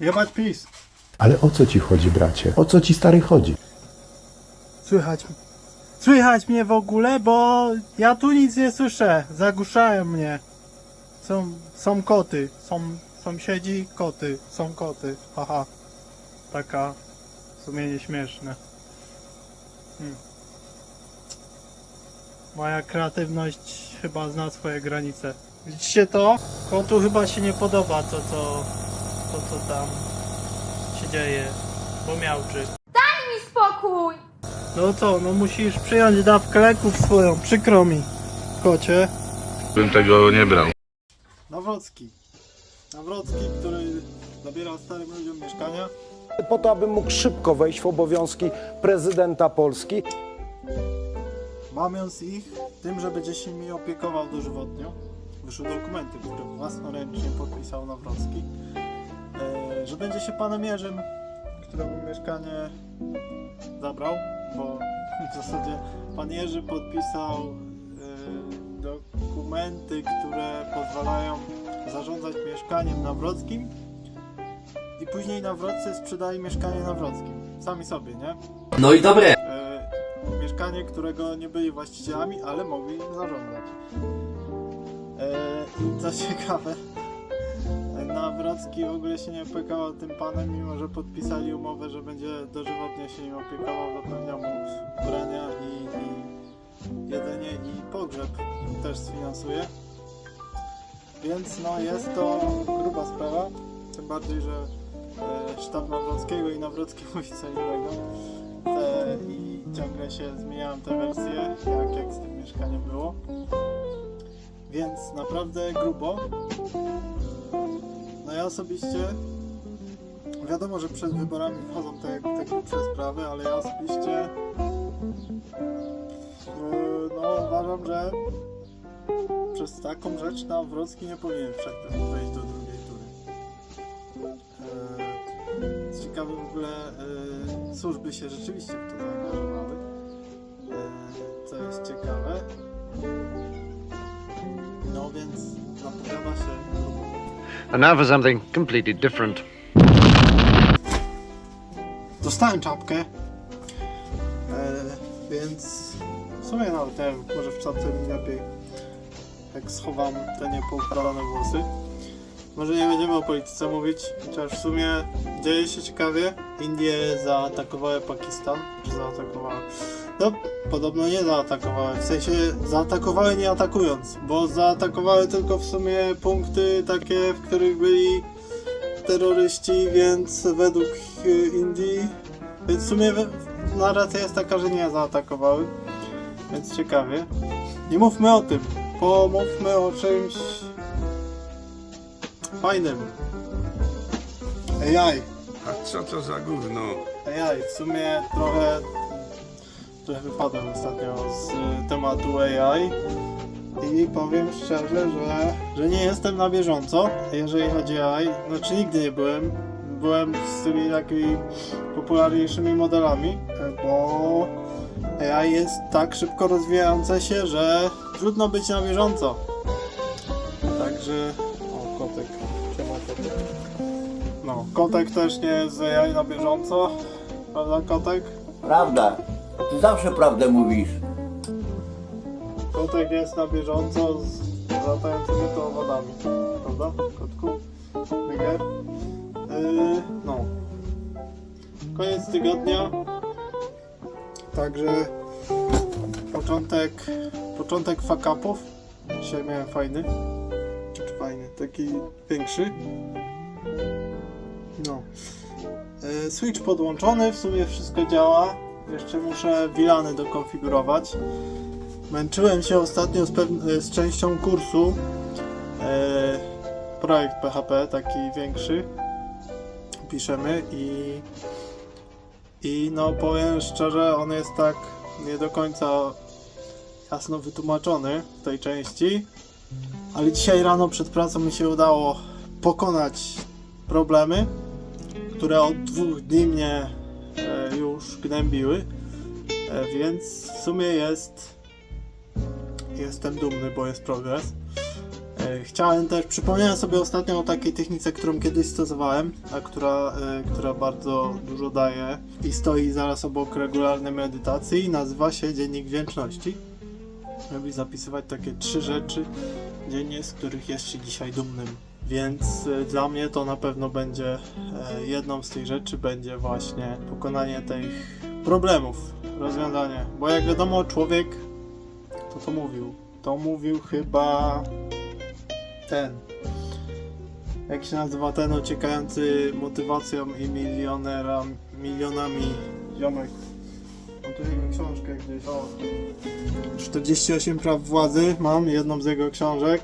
Jebać PiS. Ale o co ci chodzi, bracie? O co ci stary chodzi? Słychać. Słychać mnie w ogóle, bo ja tu nic nie słyszę. Zagłuszają mnie. Są, są koty. Są sąsiedzi koty. Są koty. Haha. Taka w sumie nieśmieszne. Hmm. Moja kreatywność chyba zna swoje granice. Widzicie to? Kotu chyba się nie podoba to, co, to, co tam się dzieje. Bo miałczy. mi spokój! No co, no musisz przyjąć dawkę leków swoją, przykro mi, kocie. bym tego nie brał. Nawrocki. Nawrocki, który zabiera starym ludziom mieszkania. po to, aby mógł szybko wejść w obowiązki prezydenta Polski. Mamiąc ich tym, że będzie się nimi opiekował dożywotnio. Wyszły dokumenty, które własnoręcznie podpisał Nawrocki. Że będzie się panem Jerzym, któremu mieszkanie zabrał, bo w zasadzie pan Jerzy podpisał e, dokumenty, które pozwalają zarządzać mieszkaniem nawrockim i później nawroccy sprzedali mieszkanie nawrockim. Sami sobie, nie? No i dobre. e, mieszkanie, którego nie byli właścicielami, ale mogli nim zarządzać. E, I co ciekawe, Nawrocki w ogóle się nie opiekował tym panem, mimo że podpisali umowę, że będzie dożywotnie się nim opiekował, zapewniał mu ubrania i, i jedzenie i pogrzeb też sfinansuje. Więc no jest to gruba sprawa, tym bardziej, że e, sztab Nawrockiego i Nawrocki mówi co innego te, i ciągle się zmieniałem te wersje, jak, jak z tym mieszkaniem było. Więc naprawdę grubo. No ja osobiście wiadomo, że przed wyborami wchodzą te, te grubsze sprawy, ale ja osobiście e, no uważam, że przez taką rzecz na Wrocki nie powinien wszedł wejść do drugiej tury. E, Ciekawe w ogóle e, służby się rzeczywiście w to zaangażowały. And now for something completely different. Dostałem czapkę. E, więc w sumie nawet nie wiem, może w czapce mi lepiej jak schowam te niepoukładane włosy. Może nie będziemy o polityce mówić, chociaż w sumie dzieje się ciekawie. Indie zaatakowały Pakistan, czy zaatakowały? No, podobno nie zaatakowały, w sensie zaatakowały nie atakując, bo zaatakowały tylko w sumie punkty takie, w których byli terroryści, więc według e, Indii, więc w sumie narracja jest taka, że nie zaatakowały, więc ciekawie. Nie mówmy o tym, pomówmy o czymś fajnym. AI. A co to za gówno? AI, w sumie trochę, trochę wypadłem ostatnio z y, tematu AI i powiem szczerze, że, że nie jestem na bieżąco, jeżeli chodzi o AI. Znaczy nigdy nie byłem. Byłem z tymi takimi popularniejszymi modelami, bo AI jest tak szybko rozwijające się, że trudno być na bieżąco. Także... O, kotek. Siema, kotek. No, kotek też nie jest z AI na bieżąco. Prawda, kotek? Prawda. Ty zawsze prawdę mówisz. Kotek jest na bieżąco z latającymi to owodami. Prawda, kotku? Byger? Yy, no. Koniec tygodnia. Także początek, początek fakapów. Dzisiaj miałem fajny. Czy fajny? Taki większy. No. E, Switch podłączony, w sumie wszystko działa. Jeszcze muszę wilany dokonfigurować. Męczyłem się ostatnio z, pew- z częścią kursu. E, projekt PHP, taki większy. piszemy i i no powiem szczerze, on jest tak nie do końca jasno wytłumaczony w tej części, ale dzisiaj rano przed pracą mi się udało pokonać problemy, które od dwóch dni mnie e, już gnębiły, e, więc w sumie jest jestem dumny, bo jest progres. E, Chciałem też, przypomniałem sobie ostatnio o takiej technice, którą kiedyś stosowałem, a która, e, która bardzo dużo daje i stoi zaraz obok regularnej medytacji. Nazywa się Dziennik Wdzięczności. Robi zapisywać takie trzy rzeczy dziennie, z których jest się dzisiaj dumnym. Więc e, dla mnie to na pewno będzie e, jedną z tych rzeczy będzie właśnie pokonanie tych problemów, rozwiązanie. Bo jak wiadomo, człowiek to to mówił. To mówił chyba ten. Jak się nazywa ten uciekający motywacją i milionera, milionami ziomek? Mam tu jego książkę gdzieś. O. 48 praw władzy. Mam jedną z jego książek.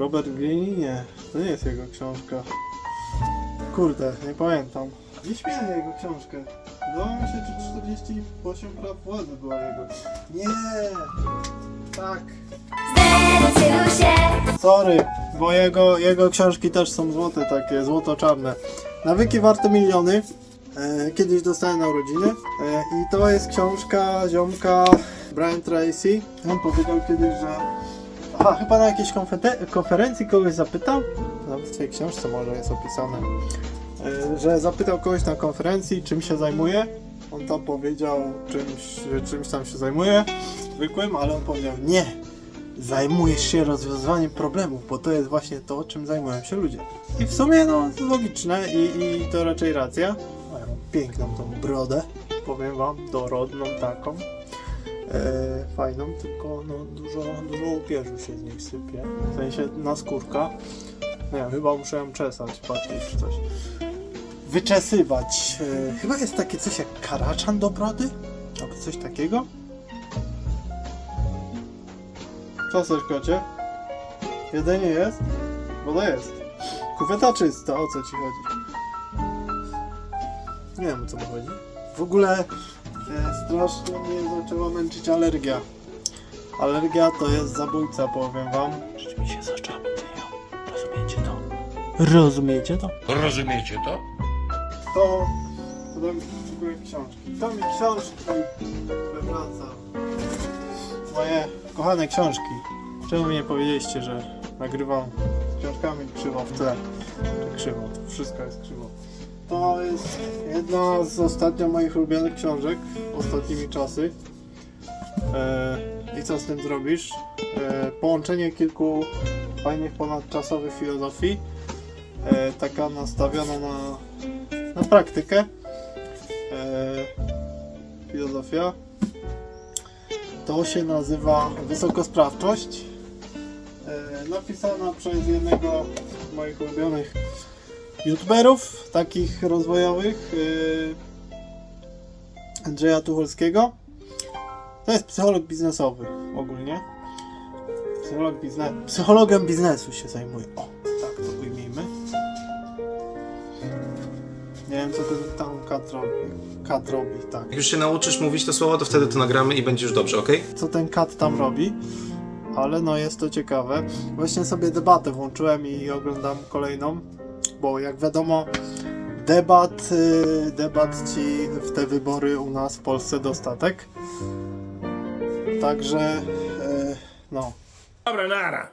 Robert Greene? Nie, to nie jest jego książka. Kurde, nie pamiętam. Nie śmieję jego książkę. Wydawało mi się, że 48 praw władzy była jego. Nie! Tak. Sorry, bo jego, jego książki też są złote takie, złoto-czarne. Nawyki warte miliony. E, kiedyś dostałem na urodziny. E, I to jest książka ziomka Brian Tracy. On powiedział kiedyś, że... Aha, chyba na jakiejś konferencji kogoś zapytał. Nawet w tej książce może jest opisane. E, że zapytał kogoś na konferencji, czym się zajmuje. On tam powiedział czymś, czymś tam się zajmuje, zwykłym, ale on powiedział nie, zajmujesz się rozwiązywaniem problemów, bo to jest właśnie to, czym zajmują się ludzie. I w sumie no logiczne i, i to raczej racja. Mają piękną tą brodę, powiem wam, dorodną taką. E, fajną, tylko no dużo, dużo upierzu się z nich sypie. W sensie na skórka. Nie wiem, chyba muszę ją czesać bardziej czy coś. Wyczesywać. E, chyba jest takie coś jak karaczan do brody? Albo coś takiego? Co chcesz, kocie? Jedzenie jest? Woda jest. Kuweta czysta, o co ci chodzi? Nie wiem, o co mi chodzi. W ogóle strasznie mnie zaczęła męczyć alergia. Alergia to jest zabójca, powiem wam. Żyć mi się zaczęła. Rozumiecie to? Rozumiecie to? Rozumiecie to? To... To dam ogóle książki. To mi książki wywraca. Moje kochane książki. Czemu mi nie powiedzieliście, że nagrywam z książkami krzywo w tle? Krzywo, to wszystko jest krzywo. To jest jedna z ostatnio moich ulubionych książek ostatnimi czasy. E, I co z tym zrobisz? E, połączenie kilku fajnych ponadczasowych filozofii. E, taka nastawiona na, na praktykę. E, filozofia. To się nazywa Wysokosprawczość. E, napisana przez jednego z moich ulubionych youtuberów, takich rozwojowych, e, Andrzeja Tucholskiego. To jest psycholog biznesowy ogólnie. Psycholog bizne psychologiem biznesu się zajmuje. O, tak to ujmijmy. Nie wiem co ten tam kat robi. Kat robi, tak. Jak już się nauczysz mówić te słowa, to wtedy to nagramy i będzie już dobrze, ok? co ten kat tam robi, ale no jest to ciekawe. Właśnie sobie debatę włączyłem i oglądam kolejną, bo jak wiadomo debat, y, debat ci w te wybory u nas w Polsce dostatek. Także y, no. Dobra, nara.